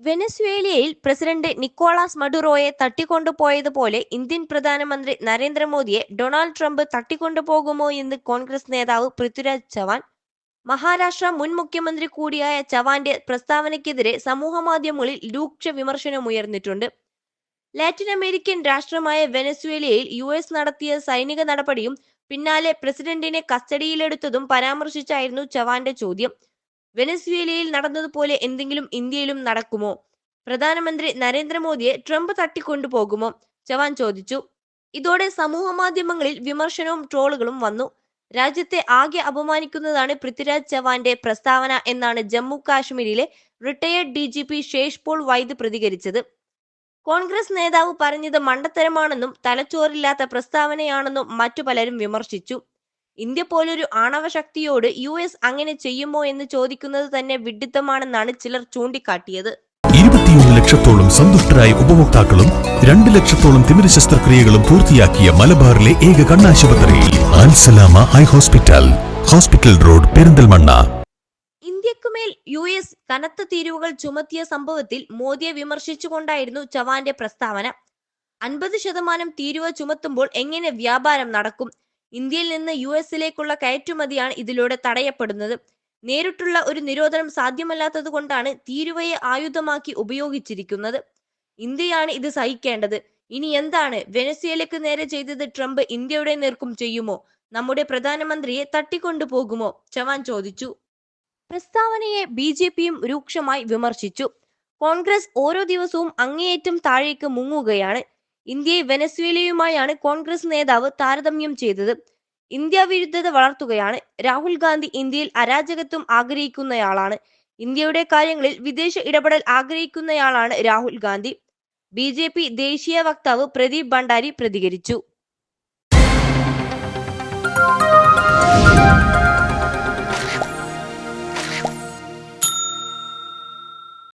വെനസ്വേലയിൽ president Nicolas മഡുറോയെ തട്ടിക്കൊണ്ടുപോയതുപോലെ Indian പ്രധാനമന്ത്രി നരേന്ദ്രമോദിയെ ഡൊണാൾഡ് ട്രംപ് തട്ടിക്കൊണ്ടുപോകുമോ എന്ന് കോൺഗ്രസ് നേതാവ് പൃഥ്വിരാജ് ചവാൻ മഹാരാഷ്ട്ര മുൻ മുഖ്യമന്ത്രി കൂടിയായ ചവാന്റെ പ്രസ്താവനയ്ക്കെതിരെ സമൂഹമാധ്യമങ്ങളിൽ രൂക്ഷ വിമർശനമുയർന്നിട്ടുണ്ട് ലാറ്റിൻ അമേരിക്കൻ രാഷ്ട്രമായ വെനസ്വേലയിൽ യു എസ് നടത്തിയ സൈനിക നടപടിയും പിന്നാലെ പ്രസിഡന്റിനെ കസ്റ്റഡിയിലെടുത്തതും പരാമർശിച്ചായിരുന്നു ചവാന്റെ ചോദ്യം. വെനസ്വേലയിൽ നടന്നതുപോലെ എന്തെങ്കിലും ഇന്ത്യയിലും നടക്കുമോ? പ്രധാനമന്ത്രി നരേന്ദ്രമോദിയെ ട്രംപ് തട്ടിക്കൊണ്ടുപോകുമോ? ചവാൻ ചോദിച്ചു. ഇതോടെ സമൂഹ മാധ്യമങ്ങളിൽ വിമർശനവും ട്രോളുകളും വന്നു. രാജ്യത്തെ ആകെ അപമാനിക്കുന്നതാണ് പൃഥ്വിരാജ് ചവാന്റെ പ്രസ്താവന എന്നാണ് ജമ്മു കാശ്മീരിലെ retired D G P Shesh Paul Vaid പ്രതികരിച്ചത്. കോൺഗ്രസ് നേതാവ് പറഞ്ഞത് മണ്ടത്തരമാണെന്നും തലച്ചോറില്ലാത്ത പ്രസ്താവനയാണെന്നും മറ്റു പലരും വിമർശിച്ചു. ഇന്ത്യ പോലൊരു ആണവ ശക്തിയോട് യു എസ് അങ്ങനെ ചെയ്യുമോ എന്ന് ചോദിക്കുന്നത് തന്നെ വിഡിത്തമാണെന്നാണ് ചിലർ ചൂണ്ടിക്കാട്ടിയത്. ഇരുപത്തിയൊന്ന് ലക്ഷത്തോളം സന്തുഷ്ടരായ ഉപഭോക്താക്കളും രണ്ട് ലക്ഷത്തോളം തിമിര ശസ്ത്രക്രിയകളും പൂർത്തിയാക്കിയ മലബാറിലെ ഏക കണ്ണാശുപത്രിയിൽ Alsalama eye hospital hospital road Perinthalmanna. ഇന്ത്യക്കുമേൽ U S കനത്ത തീരുവകൾ ചുമത്തിയ സംഭവത്തിൽ മോദിയെ വിമർശിച്ചുകൊണ്ടായിരുന്നു ചവാന്റെ പ്രസ്താവന. അൻപത് ശതമാനം തീരുവ ചുമത്തുമ്പോൾ എങ്ങനെ വ്യാപാരം നടക്കും? ഇന്ത്യയിൽ നിന്ന് യു എസിലേക്കുള്ള കയറ്റുമതിയാണ് ഇതിലൂടെ തടയപ്പെടുന്നത്. നേരിട്ടുള്ള ഒരു നിരോധനം സാധ്യമല്ലാത്തത് കൊണ്ടാണ് തീരുവയെ ആയുധമാക്കി ഉപയോഗിച്ചിരിക്കുന്നത്. ഇന്ത്യയാണ് ഇത് സഹിക്കേണ്ടത്. ഇനി എന്താണ്? വെനസ്വേലയ്ക്ക് നേരെ ചെയ്തത് ട്രംപ് ഇന്ത്യയുടെ നേർക്കും ചെയ്യുമോ? നമ്മുടെ പ്രധാനമന്ത്രിയെ തട്ടിക്കൊണ്ടുപോകുമോ ചവാൻ ചോദിച്ചു. പ്രസ്താവനയെ ബി ജെ പിയും രൂക്ഷമായി വിമർശിച്ചു. കോൺഗ്രസ് ഓരോ ദിവസവും അങ്ങേയറ്റം താഴേക്ക് മുങ്ങുകയാണ്. ഇന്ത്യയെ വെനസ്വേലയുമായാണ് കോൺഗ്രസ് നേതാവ് താരതമ്യം ചെയ്തത്. ഇന്ത്യ വിരുദ്ധത വളർത്തുകയാണ്. രാഹുൽ ഗാന്ധി ഇന്ത്യയിൽ അരാജകത്വം ആഗ്രഹിക്കുന്നയാളാണ്. ഇന്ത്യയുടെ കാര്യങ്ങളിൽ വിദേശ ഇടപെടൽ ആഗ്രഹിക്കുന്നയാളാണ് രാഹുൽ ഗാന്ധി. ബി ദേശീയ വക്താവ് പ്രദീപ് ഭണ്ഡാരി പ്രതികരിച്ചു.